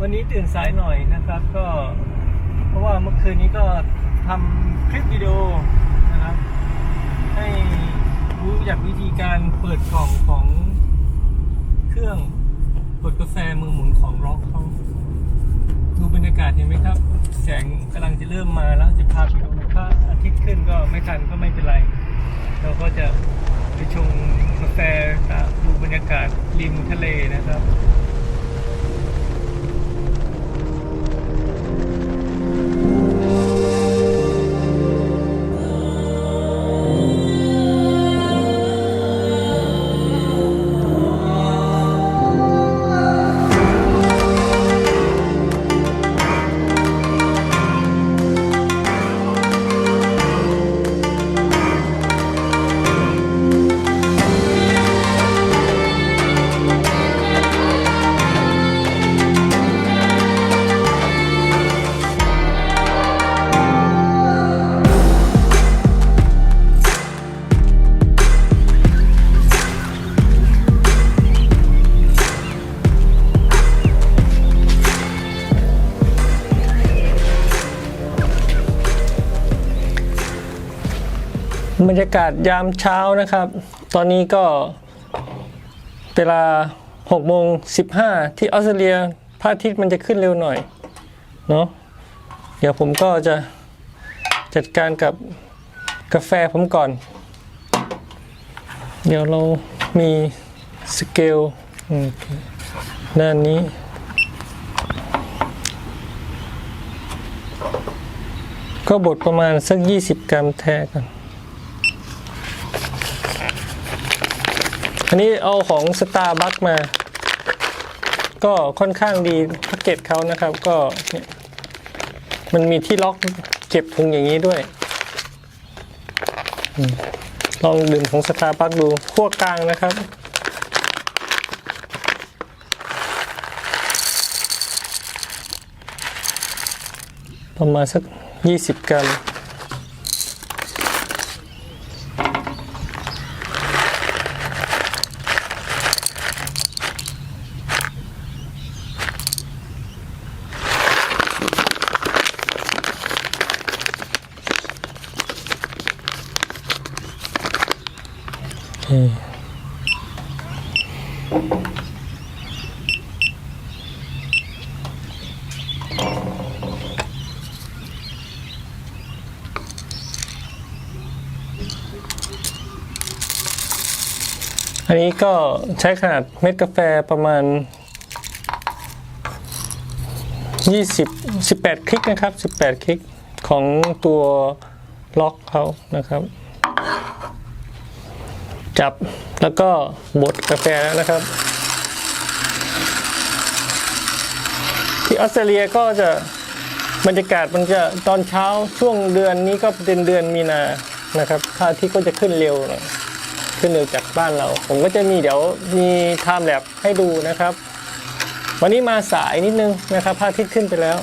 วันนี้ตื่นสายหน่อยนะครับ ก็เพราะว่าเมื่อคืนนี้ก็ทำคลิปวิดีโอนะครับ ให้รู้จากวิธีการเปิดกล่องของเครื่องกดกาแฟมือหมุนของร็อกเขาดูบรรยากาศเห็นไหมครับ แสงกำลังจะเริ่มมาแล้วจะพาไปดูพระอาทิตย์ขึ้นก็ไม่ทันก็ไม่เป็นไร เราก็จะไปชงกาแฟดูบรรยากาศริมทะเลนะครับ รรยากาศยามเช้านะครับ ตอนนี้ก็เวลา6โมง15 ที่ออสเตรเลียพระอาทิตย์มันจะขึ้นเร็วหน่อยเนาะเดี๋ยวผมก็จะจัดการกับกาแฟผมก่อน เดี๋ยวเรามีสเกลด้านนี้ก็บดประมาณสัก 20 กรัมแท้กัน อันนี้เอาของสตาร์บัคมา ก็ค่อนข้างดีแพ็กเกจเขานะครับ ก็เนี่ยมันมีที่ล็อกเก็บถุงอย่างนี้ด้วย ลองดื่มของสตาร์บัคดูขั้วกลางนะครับ ประมาณสัก 20 กรัม อันนี้ก็ใช้ขนาดเม็ดกาแฟประมาณ 20 18 คลิกนะครับ 18 คลิกของตัวล็อกเขานะครับ จับแล้วก็บดกาแฟแล้วนะครับ ที่ออสเตรเลียก็จะบรรยากาศมันจะตอนเช้าช่วงเดือนนี้ก็เป็นเดือนมีนานะครับพระอาทิตย์ก็จะขึ้นเร็วหน่อยขึ้นเร็วจากบ้านเรา ผมก็จะมีเดี๋ยวมีไทม์แลบให้ดูนะครับ วันนี้มาสายนิดนึงนะครับพระอาทิตย์ขึ้นไปแล้ว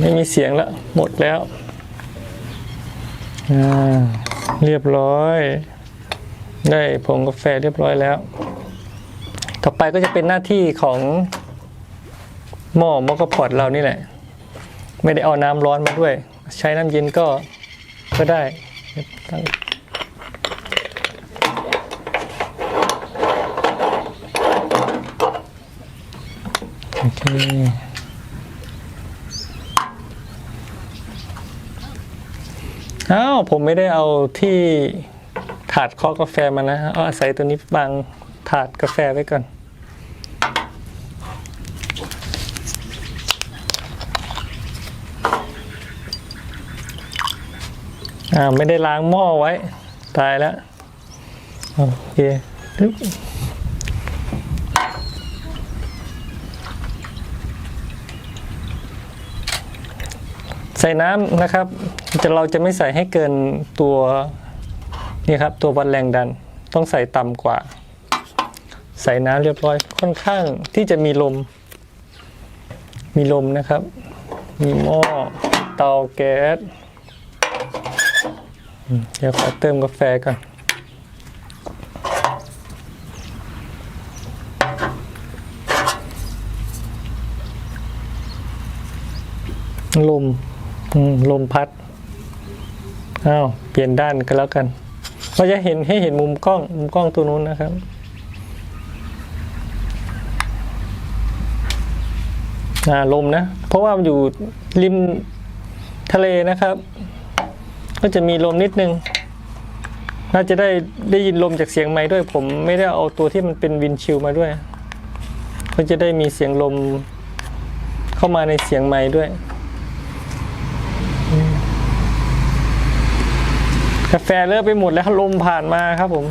ไม่มีเสียงแล้วหมดแล้ว อ่าเรียบร้อย ได้ผงกาแฟเรียบร้อยแล้ว ต่อไปก็จะเป็นหน้าที่ของหม้อมอกระพอดเรานี่แหละ ไม่ได้เอาน้ำร้อนมาด้วย ใช้น้ำเย็นก็ก็ได้โอเค อ้าวผมไม่ได้เอาที่ถาดคาะกาแฟมานะ เอาอาศัยตัวนี้บังถาดกาแฟไว้ก่อนอ่าไม่ได้ล้างหม้อไว้ ตายแล้ว โอเค ใส่น้ำนะครับจะเราจะไม่ใส่ให้เกินตัวนี่ครับตัววัดแรงดันต้องใส่ต่ำกว่า ใส่น้ำเรียบร้อยค่อนข้างที่จะมีลม มีลมนะครับ มีหม้อเตาแก๊สเดี๋ยวขอเติมกาแฟก่อนลม ลมพัดอ้าวเปลี่ยนด้านกันแล้วกันเราจะเห็นให้เห็นมุมกล้อง มุมกล้องตัวนู้นนะครับลมนะ เพราะว่ามันอยู่ริมทะเลนะครับ ก็จะมีลมนิดนึง น่าจะได้ได้ยินลมจากเสียงไม้ด้วย ผมไม่ได้เอาตัวที่มันเป็นวินชิลมาด้วย ก็จะได้มีเสียงลมเข้ามาในเสียงไม้ด้วย กาแฟเลอะไปหมดแล้วลมผ่านมาครับผม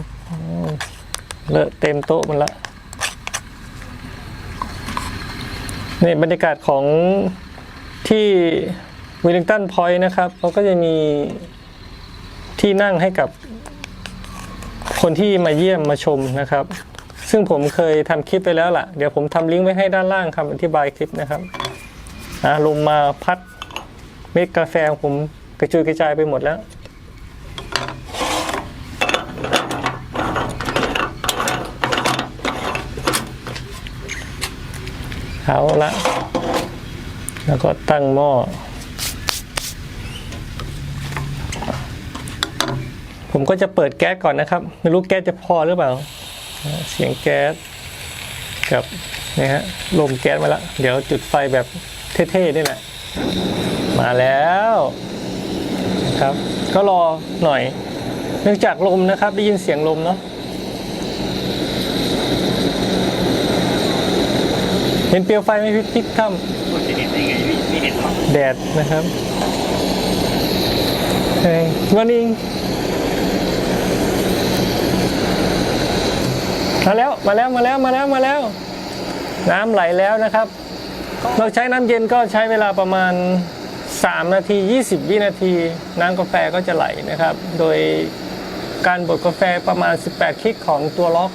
เลอะเต็มโต๊ะหมันละนี่บรรยากาศของที่วิลลิงตันพอยต์นะครับเขาก็จะมีที่นั่งให้กับคนที่มาเยี่ยมมาชมนะครับ ซึ่งผมเคยทำคลิปไปแล้วล่ะ เดี๋ยวผมทำลิงก์ไว้ให้ด้านล่างคำอธิบายคลิปนะครับลมมาพัดเม็ดกาแฟของผมกระจุยกระจายไปหมดแล้ว เอาละ แล้วก็ตั้งหม้อ ผมก็จะเปิดแก๊สก่อนนะครับ ไม่รู้แก๊สจะพอหรือเปล่า เสียงแก๊สกับนี่ฮะลมแก๊สมาแล้วเดี๋ยวจุดไฟแบบเท่ๆนี่แหละ มาแล้วนะครับ ก็รอหน่อย เนื่องจากลมนะครับ ได้ยินเสียงลมเนาะ เห็นเปลวไฟไหมพี่พี่ค่คุณจะเห็นได้ไงไม่ไม่เห็นหรอกำแดดนะครับเฮ้ยวันนี้มาแล้วมาแล้วมาแล้วมาแล้วมาแล้ว น้ำไหลแล้วนะครับ เราใช้น้ำเย็นก็ใช้เวลาประมาณ 3 นาที 20 วินาที น้ำกาแฟก็จะไหลนะครับ โดยการบดกาแฟประมาณ 18 คลิกของตัวล็อก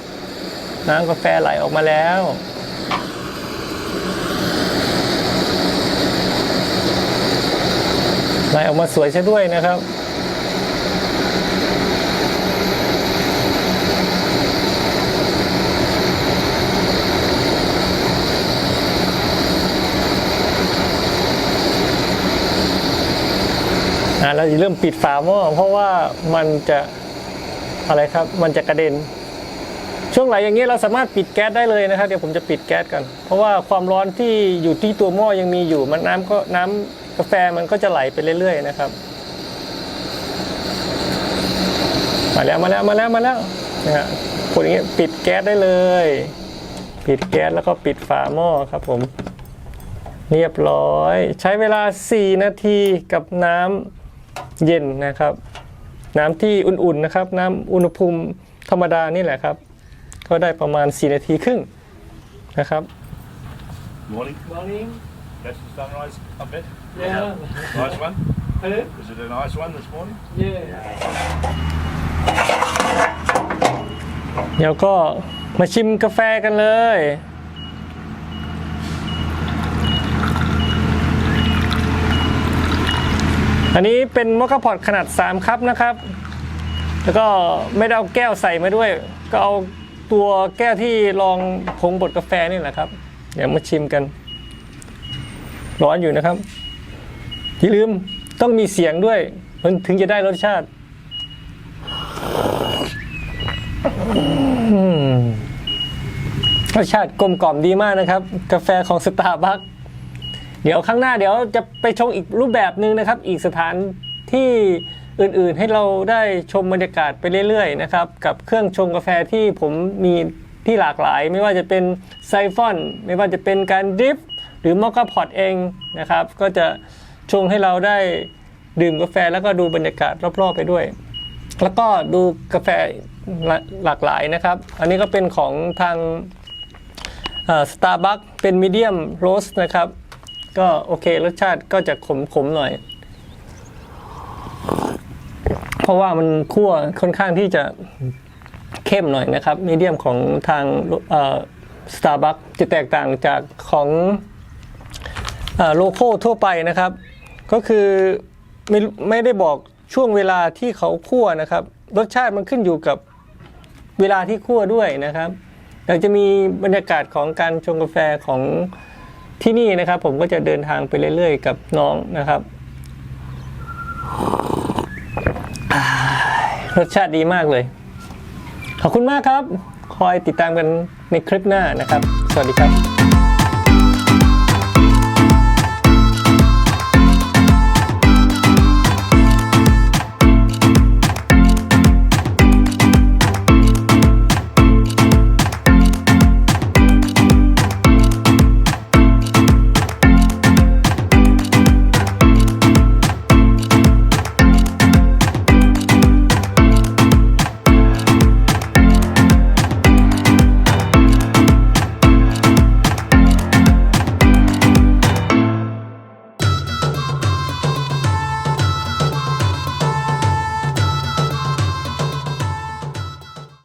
น้ำกาแฟไหลออกมาแล้ว ไหลออกมาสวยซะด้วยนะครับอะเราจะเริ่มปิดฝาหม้อเพราะว่ามันจะอะไรครับ มันจะกระเด็น ช่วงไหลอย่างนี้เราสามารถปิดแก๊สได้เลยนะครับเดี๋ยวผมจะปิดแก๊สกัน เพราะว่าความร้อนที่อยู่ที่ตัวหม้อยังมีอยู่ มันน้ำก็น้ำกาแฟมันก็จะไหลไปเรื่อยๆนะครับ มาแล้วมาแล้วมาแล้วมาแล้วนะฮะกดอย่างนี้ปิดแก๊สได้เลย ปิดแก๊สแล้วก็ปิดฝาหม้อครับผม เรียบร้อย ใช้เวลา 4 นาทีกับน้ำเย็นนะครับ น้ำที่อุ่นๆนะครับ น้ำอุณหภูมิธรรมดานี่แหละครับ ก็ได้ประมาณ 4 นาทีครึ่งนะครับ Morning. Morning Catch the sunrise up bit. Yeah. Nice one. Hello Was it a nice one this morning? Yeah เดี๋ยวก็มาชิมกาแฟกันเลย อันนี้เป็นมอคคาพอตขนาด 3 ครับนะครับ แล้วก็ไม่ได้เอาแก้วใส่มาด้วย ก็เอา ตัวแก้วที่รองผงบดกาแฟนี่แหละครับ เดี๋ยวมาชิมกัน ร้อนอยู่นะครับ อย่าลืมต้องมีเสียงด้วยมันถึงจะได้รสชาติรสชาติกลมกล่อมดีมากนะครับ กาแฟของสตาร์บัคเดี๋ยวข้างหน้าเดี๋ยวจะไปชงอีกรูปแบบหนึ่งนะครับ อีกสถานที่ อื่นๆ ให้เราได้ชมบรรยากาศไปเรื่อยๆนะครับกับเครื่องชงกาแฟที่ผมมีที่หลากหลาย ไม่ว่าจะเป็นไซฟอน ไม่ว่าจะเป็นการดริฟหรือมอคคาพอตเองนะครับ ก็จะชงให้เราได้ดื่มกาแฟแล้วก็ดูบรรยากาศรอบๆไปด้วย แล้วก็ดูกาแฟหลาหลากหลายนะครับ อันนี้ก็เป็นของทางสตาร์บัคเป็นมีเดียมโรสนะครับ ก็โอเครสชาติก็จะขมๆหน่อย เพราะว่ามันคั่วค่อนข้างที่จะเข้มหน่อยนะครับมีเดียมของทางสตาร์บัคจะแตกต่างจากของโลโก้ทั่วไปนะครับ ก็คือไม่ไม่ได้บอกช่วงเวลาที่เขาคั่วนะครับ รสชาติมันขึ้นอยู่กับเวลาที่คั่วด้วยนะครับอยาจะมีบรรยากาศของการชงกาแฟของที่นี่นะครับ ผมก็จะเดินทางไปเรื่อยๆ กับน้องนะครับ รสชาติดีมากเลย ขอบคุณมากครับ คอยติดตามกันในคลิปหน้านะครับ สวัสดีครับ